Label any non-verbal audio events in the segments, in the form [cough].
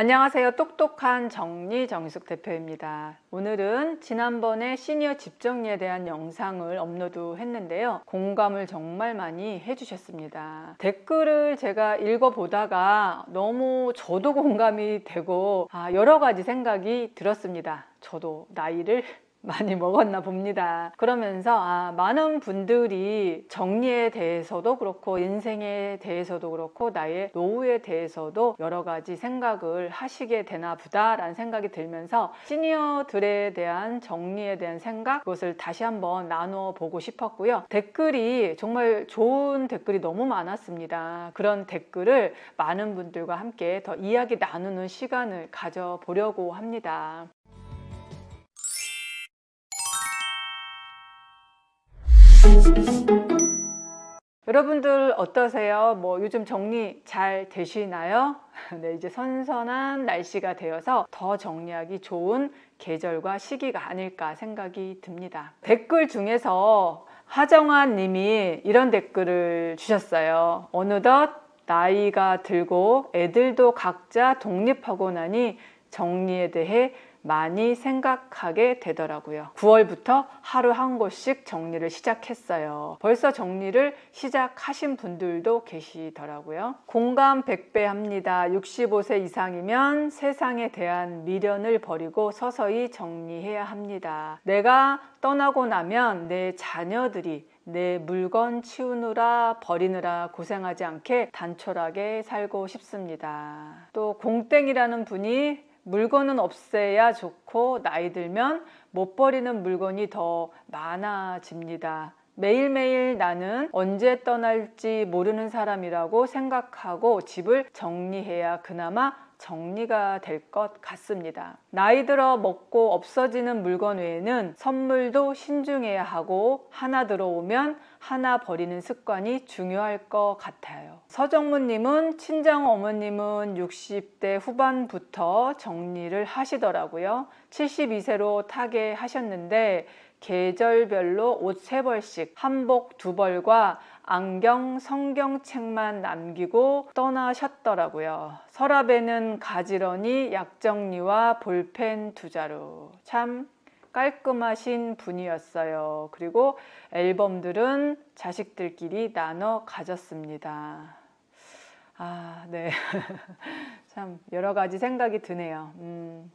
안녕하세요. 똑똑한 정리 정숙 대표입니다. 오늘은 지난번에 시니어 집정리에 대한 영상을 업로드 했는데요. 공감을 정말 많이 해주셨습니다. 댓글을 제가 읽어보다가 너무 저도 공감이 되고 아, 여러 가지 생각이 들었습니다. 저도 나이를 많이 먹었나 봅니다. 그러면서 아, 많은 분들이 정리에 대해서도 그렇고 인생에 대해서도 그렇고 나의 노후에 대해서도 여러 가지 생각을 하시게 되나 보다라는 생각이 들면서 시니어들에 대한 정리에 대한 생각 그것을 다시 한번 나누어 보고 싶었고요. 댓글이 정말 좋은 댓글이 너무 많았습니다. 그런 댓글을 많은 분들과 함께 더 이야기 나누는 시간을 가져보려고 합니다. 여러분들 어떠세요? 뭐 요즘 정리 잘 되시나요? [laughs] 네, 이제 선선한 날씨가 되어서 더 정리하기 좋은 계절과 시기가 아닐까 생각이 듭니다. 댓글 중에서 하정환 님이 이런 댓글을 주셨어요. 어느덧 나이가 들고 애들도 각자 독립하고 나니 정리에 대해 많이 생각하게 되더라고요. 9월부터 하루 한 곳씩 정리를 시작했어요. 벌써 정리를 시작하신 분들도 계시더라고요. 공감 100배 합니다. 65세 이상이면 세상에 대한 미련을 버리고 서서히 정리해야 합니다. 내가 떠나고 나면 내 자녀들이 내 물건 치우느라 버리느라 고생하지 않게 단촐하게 살고 싶습니다. 또 공땡이라는 분이 물건은 없애야 좋고 나이 들면 못 버리는 물건이 더 많아집니다. 매일매일 나는 언제 떠날지 모르는 사람이라고 생각하고 집을 정리해야 그나마 정리가 될 것 같습니다. 나이 들어 먹고 없어지는 물건 외에는 선물도 신중해야 하고 하나 들어오면 하나 버리는 습관이 중요할 것 같아요. 서정무님은 친정 어머님은 60대 후반부터 정리를 하시더라고요. 72세로 타계하셨는데 계절별로 옷 세 벌씩 한복 두 벌과 안경 성경책만 남기고 떠나셨더라고요. 서랍에는 가지런히 약정리와 볼펜 두 자루. 참 깔끔하신 분이었어요. 그리고 앨범들은 자식들끼리 나눠 가졌습니다. 아, 네. [laughs] 참 여러 가지 생각이 드네요. 음.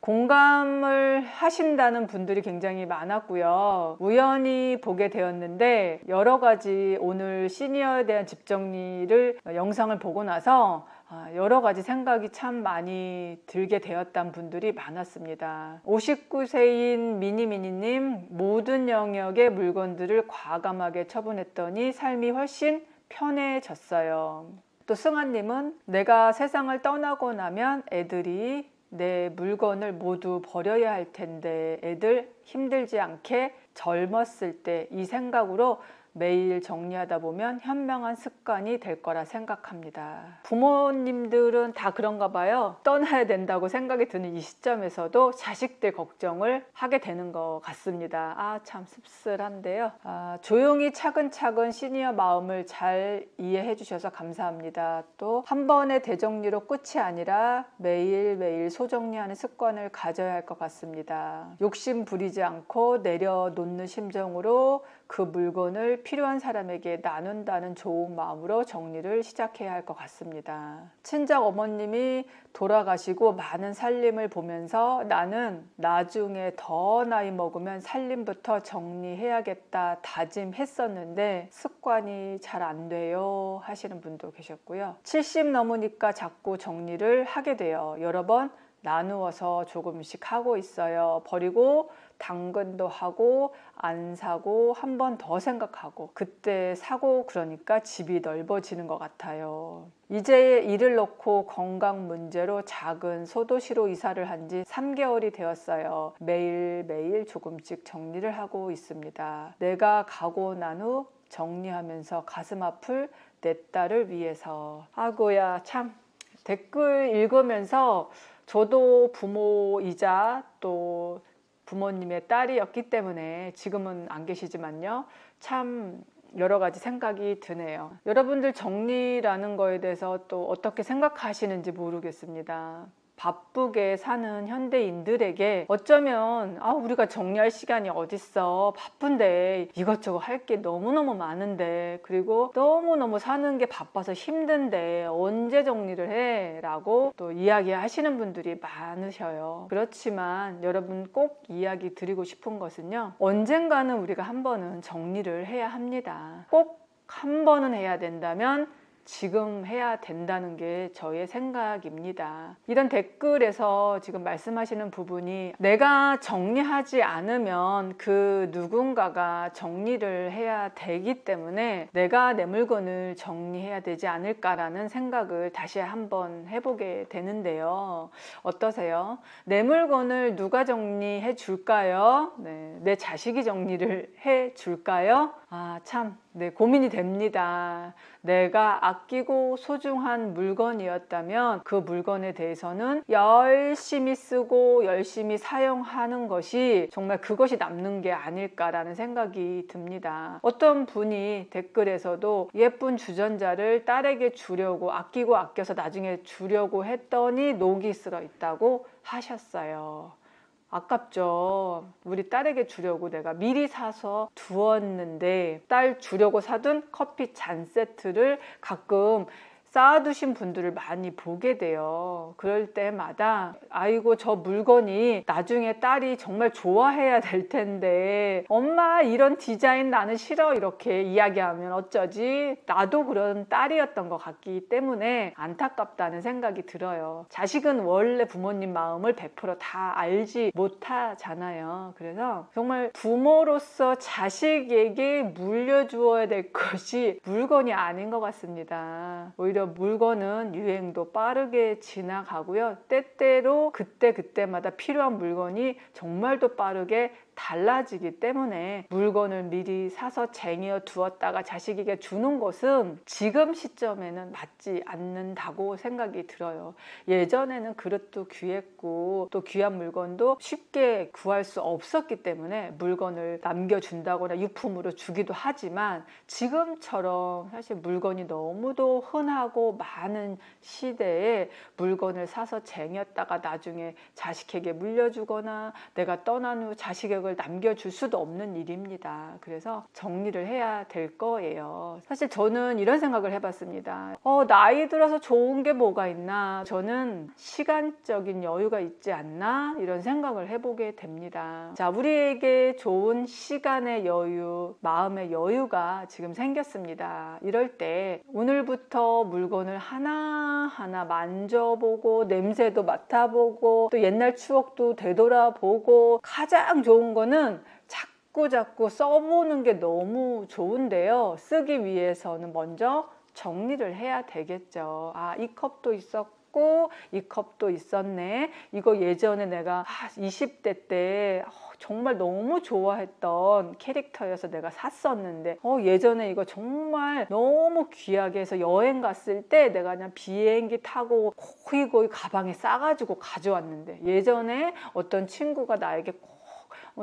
공감을 하신다는 분들이 굉장히 많았고요. 우연히 보게 되었는데 여러 가지 오늘 시니어에 대한 집 정리를 영상을 보고 나서 아, 여러 가지 생각이 참 많이 들게 되었던 분들이 많았습니다. 59세인 미니미니님 모든 영역의 물건들을 과감하게 처분했더니 삶이 훨씬 편해졌어요. 또 승아님은 내가 세상을 떠나고 나면 애들이 내 물건을 모두 버려야 할 텐데 애들 힘들지 않게 젊었을 때 이 생각으로 매일 정리하다 보면 현명한 습관이 될 거라 생각합니다. 부모님들은 다 그런가 봐요. 떠나야 된다고 생각이 드는 이 시점에서도 자식들 걱정을 하게 되는 것 같습니다. 아, 참 씁쓸한데요. 아, 조용히 차근차근 시니어 마음을 잘 이해해 주셔서 감사합니다. 또 한 번의 대정리로 끝이 아니라 매일매일 소정리하는 습관을 가져야 할 것 같습니다. 욕심 부리지 않고 내려놓는 심정으로 그 물건을 필요한 사람에게 나눈다는 좋은 마음으로 정리를 시작해야 할 것 같습니다. 친정 어머님이 돌아가시고 많은 살림을 보면서 나는 나중에 더 나이 먹으면 살림부터 정리해야겠다 다짐했었는데 습관이 잘 안 돼요 하시는 분도 계셨고요. 70 넘으니까 자꾸 정리를 하게 돼요. 여러 번 나누어서 조금씩 하고 있어요. 버리고 당근도 하고 안 사고 한 번 더 생각하고 그때 사고 그러니까 집이 넓어지는 것 같아요. 이제 일을 놓고 건강 문제로 작은 소도시로 이사를 한 지 3개월이 되었어요. 매일매일 조금씩 정리를 하고 있습니다. 내가 가고 난 후 정리하면서 가슴 아플 내 딸을 위해서. 아고야, 참. 댓글 읽으면서 저도 부모이자 또 부모님의 딸이었기 때문에 지금은 안 계시지만요. 참 여러 가지 생각이 드네요. 여러분들 정리라는 거에 대해서 또 어떻게 생각하시는지 모르겠습니다. 바쁘게 사는 현대인들에게 어쩌면 아 우리가 정리할 시간이 어딨어. 바쁜데 이것저것 할 게 너무너무 많은데 그리고 너무너무 사는 게 바빠서 힘든데 언제 정리를 해? 라고 또 이야기하시는 분들이 많으셔요. 그렇지만 여러분 꼭 이야기 드리고 싶은 것은요. 언젠가는 우리가 한 번은 정리를 해야 합니다. 꼭 한 번은 해야 된다면 지금 해야 된다는 게 저의 생각입니다. 이런 댓글에서 지금 말씀하시는 부분이 내가 정리하지 않으면 그 누군가가 정리를 해야 되기 때문에 내가 내 물건을 정리해야 되지 않을까라는 생각을 다시 한번 해보게 되는데요. 어떠세요? 내 물건을 누가 정리해 줄까요? 네, 내 자식이 정리를 해 줄까요? 아, 참, 네, 고민이 됩니다. 내가 아끼고 소중한 물건이었다면 그 물건에 대해서는 열심히 쓰고 열심히 사용하는 것이 정말 그것이 남는 게 아닐까라는 생각이 듭니다. 어떤 분이 댓글에서도 예쁜 주전자를 딸에게 주려고 아끼고 아껴서 나중에 주려고 했더니 녹이 쓸어 있다고 하셨어요. 아깝죠. 우리 딸에게 주려고 내가 미리 사서 두었는데 딸 주려고 사둔 커피 잔 세트를 가끔 쌓아두신 분들을 많이 보게 돼요. 그럴 때마다 아이고 저 물건이 나중에 딸이 정말 좋아해야 될 텐데 엄마 이런 디자인 나는 싫어 이렇게 이야기하면 어쩌지? 나도 그런 딸이었던 것 같기 때문에 안타깝다는 생각이 들어요. 자식은 원래 부모님 마음을 100%다 알지 못하잖아요. 그래서 정말 부모로서 자식에게 물려주어야 될 [laughs] 것이 물건이 아닌 것 같습니다. 오히려 물건은 유행도 빠르게 지나가고요. 때때로 그때그때마다 필요한 물건이 정말 더 빠르게 달라지기 때문에 물건을 미리 사서 쟁여 두었다가 자식에게 주는 것은 지금 시점에는 맞지 않는다고 생각이 들어요. 예전에는 그릇도 귀했고 또 귀한 물건도 쉽게 구할 수 없었기 때문에 물건을 남겨준다거나 유품으로 주기도 하지만 지금처럼 사실 물건이 너무도 흔하고 많은 시대에 물건을 사서 쟁였다가 나중에 자식에게 물려주거나 내가 떠난 후 자식에게 남겨줄 수도 없는 일입니다. 그래서 정리를 해야 될 거예요. 사실 저는 이런 생각을 해봤습니다. 어, 나이 들어서 좋은 게 뭐가 있나? 저는 시간적인 여유가 있지 않나? 이런 생각을 해보게 됩니다. 자, 우리에게 좋은 시간의 여유, 마음의 여유가 지금 생겼습니다. 이럴 때 오늘부터 물건을 하나하나 만져보고 냄새도 맡아보고 또 옛날 추억도 되돌아보고 가장 좋은 거는 자꾸 자꾸 써보는 게 너무 좋은데요. 쓰기 위해서는 먼저 정리를 해야 되겠죠. 아, 이 컵도 있었고, 이 컵도 있었네. 이거 예전에 내가 20대 때 어, 정말 너무 좋아했던 캐릭터여서 내가 샀었는데, 어, 예전에 이거 정말 너무 귀하게 해서 여행 갔을 때 내가 그냥 비행기 타고 고이고이 가방에 싸가지고 가져왔는데, 예전에 어떤 친구가 나에게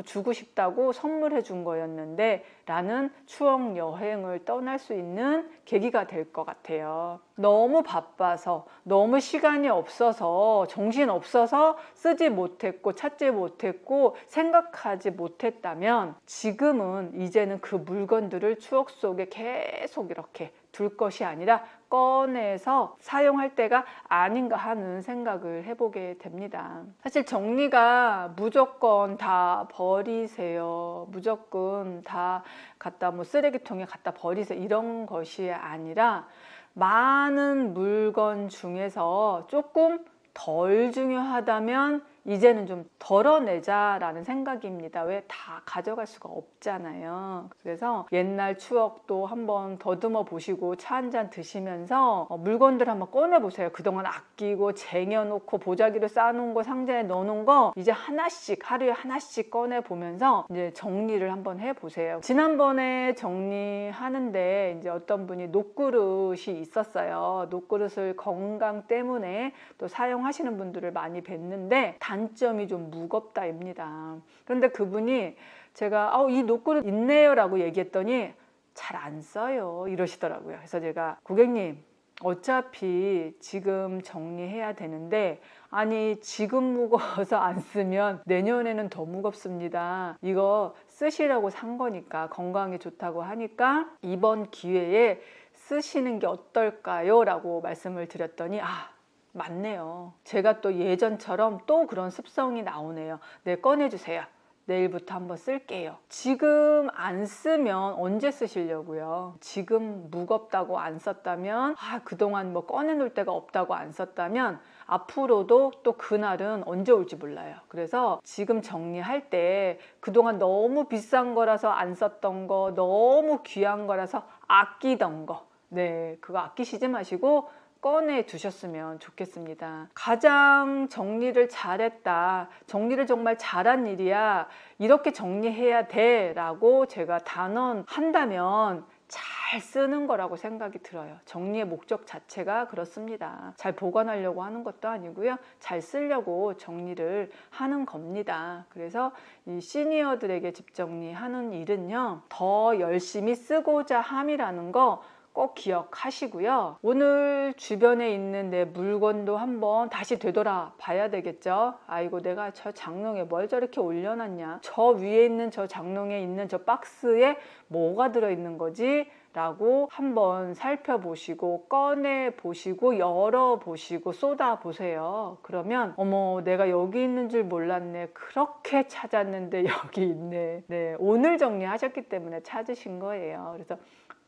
주고 싶다고 선물해 준 거였는데 라는 추억 여행을 떠날 수 있는 계기가 될 것 같아요. 너무 바빠서 너무 시간이 없어서 정신 없어서 쓰지 못했고 찾지 못했고 생각하지 못했다면 지금은 이제는 그 물건들을 추억 속에 계속 이렇게 둘 것이 아니라 꺼내서 사용할 때가 아닌가 하는 생각을 해보게 됩니다. 사실 정리가 무조건 다 버리세요. 무조건 다 갖다 뭐 쓰레기통에 갖다 버리세요. 이런 것이 아니라 많은 물건 중에서 조금 덜 중요하다면 이제는 좀 덜어내자라는 생각입니다. 왜 다 가져갈 수가 없잖아요. 그래서 옛날 추억도 한번 더듬어 보시고 차 한 잔 드시면서 어, 물건들 한번 꺼내 보세요. 그동안 아끼고 쟁여놓고 보자기로 쌓아놓은 거 상자에 넣어놓은 거 이제 하나씩 하루에 하나씩 꺼내 보면서 이제 정리를 한번 해 보세요. 지난번에 정리하는데 이제 어떤 분이 녹그릇이 있었어요. 녹그릇을 건강 때문에 또 사용하시는 분들을 많이 뵀는데 단 점이 좀 무겁다입니다. 그런데 그분이 제가 아, 이 녹그릇 있네요 라고 얘기했더니 잘 안 써요. 이러시더라고요. 그래서 제가 고객님, 어차피 지금 정리해야 되는데 아니 지금 무거워서 안 쓰면 내년에는 더 무겁습니다. 이거 쓰시라고 산 거니까 건강에 좋다고 하니까 이번 기회에 쓰시는 게 어떨까요? 라고 말씀을 드렸더니 아 맞네요. 제가 또 예전처럼 또 그런 습성이 나오네요. 네 꺼내주세요. 내일부터 한번 쓸게요. 지금 안 쓰면 언제 쓰시려고요? 지금 무겁다고 안 썼다면, 아, 그동안 뭐 꺼내놓을 데가 없다고 안 썼다면, 앞으로도 또 그날은 언제 올지 몰라요. 그래서 지금 정리할 때 그동안 너무 비싼 거라서 안 썼던 거, 너무 귀한 거라서 아끼던 거, 네, 그거 아끼시지 마시고 꺼내 두셨으면 좋겠습니다. 가장 정리를 잘했다. 정리를 정말 잘한 일이야. 이렇게 정리해야 돼. 라고 제가 단언한다면 잘 쓰는 거라고 생각이 들어요. 정리의 목적 자체가 그렇습니다. 잘 보관하려고 하는 것도 아니고요. 잘 쓰려고 정리를 하는 겁니다. 그래서 이 시니어들에게 집 정리하는 일은요. 더 열심히 쓰고자 함이라는 거 꼭 기억하시고요. 오늘 주변에 있는 내 물건도 한번 다시 되돌아 봐야 되겠죠. 아이고, 내가 저 장롱에 뭘 저렇게 올려놨냐. 저 위에 있는 저 장롱에 있는 저 박스에 뭐가 들어있는 거지? 라고 한번 살펴보시고 꺼내 보시고 열어 보시고 쏟아 보세요. 그러면 어머 내가 여기 있는 줄 몰랐네. 그렇게 찾았는데 [laughs] 여기 있네. 네 오늘 정리하셨기 때문에 찾으신 거예요. 그래서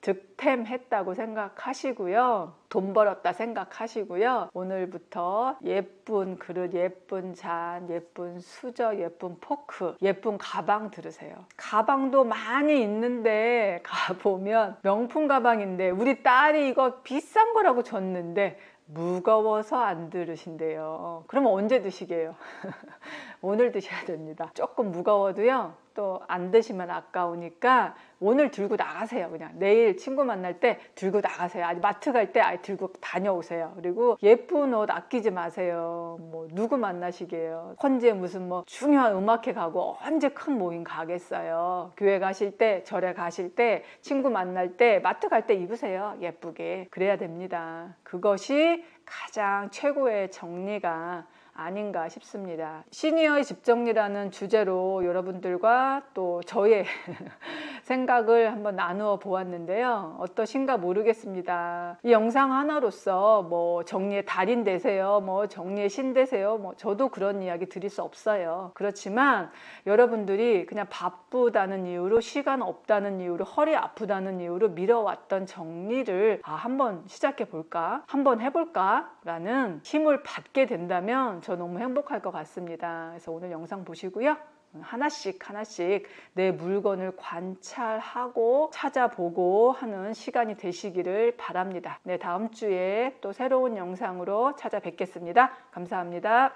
득템했다고 생각하시고요. 돈 벌었다 생각하시고요. 오늘부터 예쁜 그릇, 예쁜 잔, 예쁜 수저, 예쁜 포크, 예쁜 가방 들으세요. 가방도 많이 있는데 가보면 명품 가방인데 우리 딸이 이거 비싼 거라고 줬는데 무거워서 안 들으신대요. 그러면 언제 드시게요? [laughs] 오늘 드셔야 됩니다. 조금 무거워도요. 또 안 드시면 아까우니까 오늘 들고 나가세요. 그냥 내일 친구 만날 때 들고 나가세요. 아니 마트 갈 때 아예 들고 다녀오세요. 그리고 예쁜 옷 아끼지 마세요. 뭐 누구 만나시게요? 헌재 무슨 뭐 중요한 음악회 가고 언제 큰 모임 가겠어요. 교회 가실 때 절에 가실 때 친구 만날 때 마트 갈 때 입으세요. 예쁘게 그래야 됩니다. 그것이 가장 최고의 정리가 아닌가 싶습니다. 시니어의 집 정리라는 주제로 여러분들과 또 저의 [laughs] 생각을 한번 나누어 보았는데요. 어떠신가 모르겠습니다. 이 영상 하나로서 뭐 정리의 달인 되세요, 뭐 정리의 신 되세요, 뭐 저도 그런 이야기 드릴 수 없어요. 그렇지만 여러분들이 그냥 바쁘다는 이유로 시간 없다는 이유로 허리 아프다는 이유로 미뤄왔던 정리를 아, 한번 시작해 볼까? 한번 해볼까? 라는 힘을 받게 된다면 저 너무 행복할 것 같습니다. 그래서 오늘 영상 보시고요. 하나씩 하나씩 내 물건을 관찰하고 찾아보고 하는 시간이 되시기를 바랍니다. 네, 다음 주에 또 새로운 영상으로 찾아뵙겠습니다. 감사합니다.